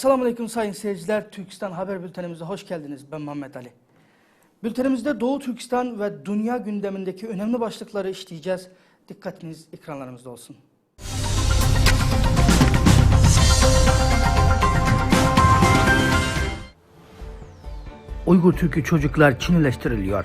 Esselamu Aleyküm sayın seyirciler. Türkistan Haber Bültenimize hoş geldiniz. Ben Muhammed Ali. Bültenimizde Doğu Türkistan ve dünya gündemindeki önemli başlıkları işleyeceğiz. Dikkatiniz ekranlarımızda olsun. Uygur Türk'ü çocuklar Çinileştiriliyor.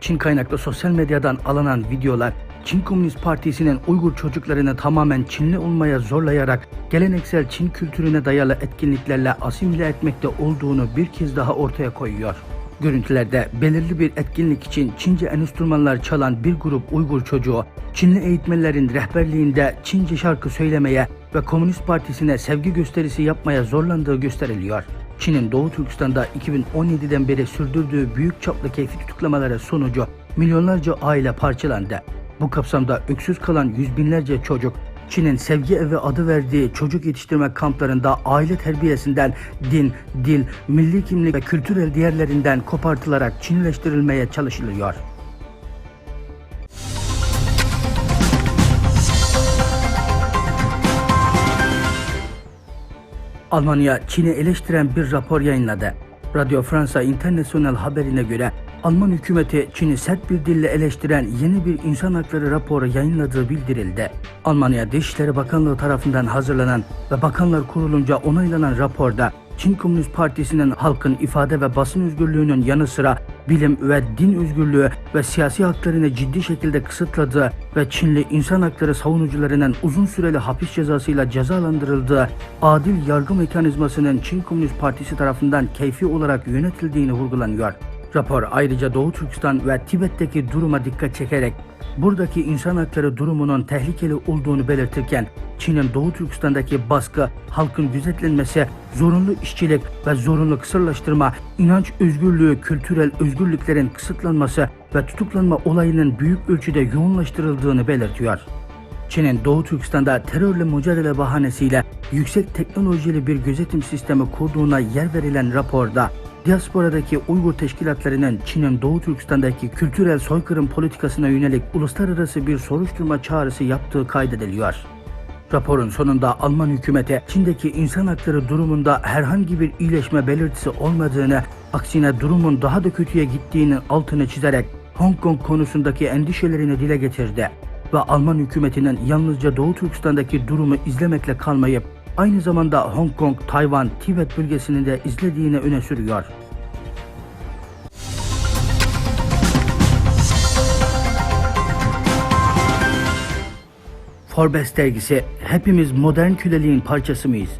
Çin kaynaklı sosyal medyadan alınan videolar Çin Komünist Partisi'nin Uygur çocuklarını tamamen Çinli olmaya zorlayarak geleneksel Çin kültürüne dayalı etkinliklerle asimile etmekte olduğunu bir kez daha ortaya koyuyor. Görüntülerde belirli bir etkinlik için Çince enstrümanlar çalan bir grup Uygur çocuğu, Çinli eğitmenlerin rehberliğinde Çince şarkı söylemeye ve Komünist Partisi'ne sevgi gösterisi yapmaya zorlandığı gösteriliyor. Çin'in Doğu Türkistan'da 2017'den beri sürdürdüğü büyük çaplı keyfi tutuklamaları sonucu milyonlarca aile parçalandı. Bu kapsamda öksüz kalan yüz binlerce çocuk Çin'in sevgi evi adı verdiği çocuk yetiştirme kamplarında aile terbiyesinden din, dil, milli kimlik ve kültürel değerlerinden kopartılarak Çinleştirilmeye çalışılıyor. Almanya, Çin'i eleştiren bir rapor yayınladı. Radio Fransa International haberine göre Alman hükümeti Çin'i sert bir dille eleştiren yeni bir insan hakları raporu yayınladığı bildirildi. Almanya Dışişleri Bakanlığı tarafından hazırlanan ve Bakanlar Kurulunca onaylanan raporda Çin Komünist Partisi'nin halkın ifade ve basın özgürlüğünün yanı sıra bilim ve din özgürlüğü ve siyasi haklarını ciddi şekilde kısıtladığı ve Çinli insan hakları savunucularının uzun süreli hapis cezasıyla cezalandırıldığı adil yargı mekanizmasının Çin Komünist Partisi tarafından keyfi olarak yönetildiğini vurgulanıyor. Rapor ayrıca Doğu Türkistan ve Tibet'teki duruma dikkat çekerek buradaki insan hakları durumunun tehlikeli olduğunu belirtirken Çin'in Doğu Türkistan'daki baskı, halkın gözetlenmesi, zorunlu işçilik ve zorunlu kısırlaştırma, inanç özgürlüğü, kültürel özgürlüklerin kısıtlanması ve tutuklanma olayının büyük ölçüde yoğunlaştırıldığını belirtiyor. Çin'in Doğu Türkistan'da terörle mücadele bahanesiyle yüksek teknolojili bir gözetim sistemi kurduğuna yer verilen raporda diasporadaki Uygur teşkilatlarının Çin'in Doğu Türkistan'daki kültürel soykırım politikasına yönelik uluslararası bir soruşturma çağrısı yaptığı kaydediliyor. Raporun sonunda Alman hükümeti Çin'deki insan hakları durumunda herhangi bir iyileşme belirtisi olmadığını, aksine durumun daha da kötüye gittiğinin altını çizerek Hong Kong konusundaki endişelerini dile getirdi ve Alman hükümetinin yalnızca Doğu Türkistan'daki durumu izlemekle kalmayıp aynı zamanda Hong Kong, Tayvan, Tibet bölgesini de izlediğini öne sürüyor. Forbes dergisi hepimiz modern köleliğin parçası mıyız?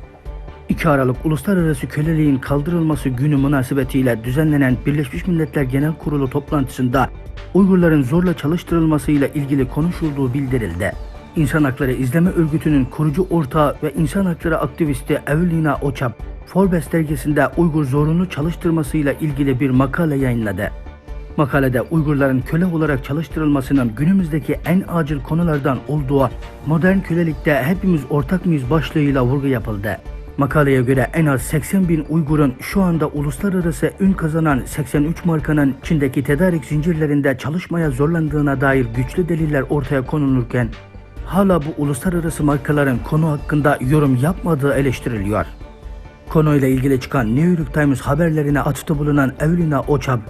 2 Aralık Uluslararası Köleliğin Kaldırılması Günü münasebetiyle düzenlenen Birleşmiş Milletler Genel Kurulu toplantısında Uygurların zorla çalıştırılmasıyla ilgili konuşulduğu bildirildi. İnsan Hakları İzleme Örgütü'nün kurucu ortağı ve insan hakları aktivisti Evelina Oçap, Forbes dergisinde Uygur zorunlu çalıştırmasıyla ilgili bir makale yayınladı. Makalede Uygurların köle olarak çalıştırılmasının günümüzdeki en acil konulardan olduğu modern kölelikte hepimiz ortak mıyız başlığıyla vurgu yapıldı. Makaleye göre en az 80 bin Uygur'un şu anda uluslararası ün kazanan 83 markanın Çin'deki tedarik zincirlerinde çalışmaya zorlandığına dair güçlü deliller ortaya konulurken hala bu uluslararası markaların konu hakkında yorum yapmadığı eleştiriliyor. Konuyla ilgili çıkan New York Times haberlerine atıfta bulunan Evelina Oçab,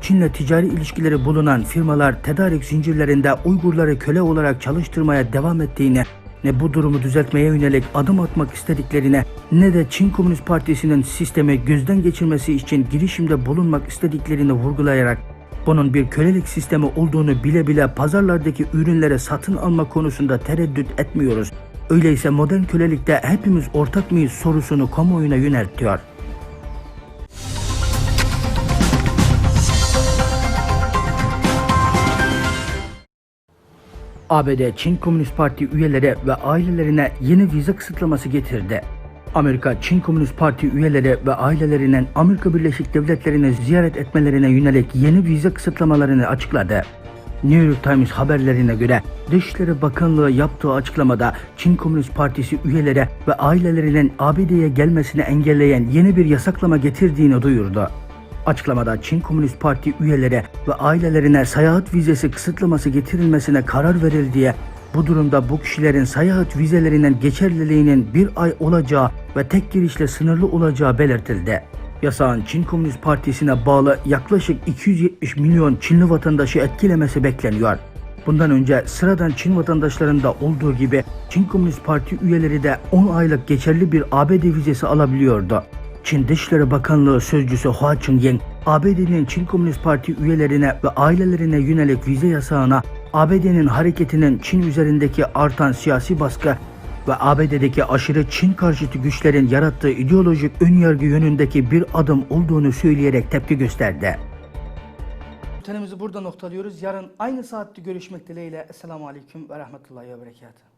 Çin'le ticari ilişkileri bulunan firmalar tedarik zincirlerinde Uygurları köle olarak çalıştırmaya devam ettiğini ne bu durumu düzeltmeye yönelik adım atmak istediklerine ne de Çin Komünist Partisi'nin sistemi gözden geçirmesi için girişimde bulunmak istediklerini vurgulayarak bunun bir kölelik sistemi olduğunu bile bile pazarlardaki ürünlere satın alma konusunda tereddüt etmiyoruz. Öyleyse modern kölelikte hepimiz ortak mıyız sorusunu kamuoyuna yöneltiyor. ABD Çin Komünist Parti üyeleri ve ailelerine yeni vize kısıtlaması getirdi. Amerika, Çin Komünist Parti üyeleri ve ailelerinin Amerika Birleşik Devletleri'ni ziyaret etmelerine yönelik yeni vize kısıtlamalarını açıkladı. New York Times haberlerine göre Dışişleri Bakanlığı yaptığı açıklamada Çin Komünist Partisi üyeleri ve ailelerinin ABD'ye gelmesini engelleyen yeni bir yasaklama getirdiğini duyurdu. Açıklamada Çin Komünist Parti üyeleri ve ailelerine seyahat vizesi kısıtlaması getirilmesine karar verildiği, Bu durumda bu kişilerin seyahat vizelerinden geçerliliğinin bir ay olacağı ve tek girişle sınırlı olacağı belirtildi. Yasağın Çin Komünist Partisi'ne bağlı yaklaşık 270 milyon Çinli vatandaşı etkilemesi bekleniyor. Bundan önce sıradan Çin vatandaşlarında olduğu gibi Çin Komünist Parti üyeleri de 10 aylık geçerli bir ABD vizesi alabiliyordu. Çin Dışişleri Bakanlığı Sözcüsü Hua Chunying, ABD'nin Çin Komünist Parti üyelerine ve ailelerine yönelik vize yasağına ABD'nin hareketinin Çin üzerindeki artan siyasi baskı ve ABD'deki aşırı Çin karşıtı güçlerin yarattığı ideolojik önyargı yönündeki bir adım olduğunu söyleyerek tepki gösterdi. Bültenimizi burada noktalıyoruz. Yarın aynı saatte görüşmek dileğiyle. Esselamu Aleyküm ve Rahmetullahi ve Berekatuhu.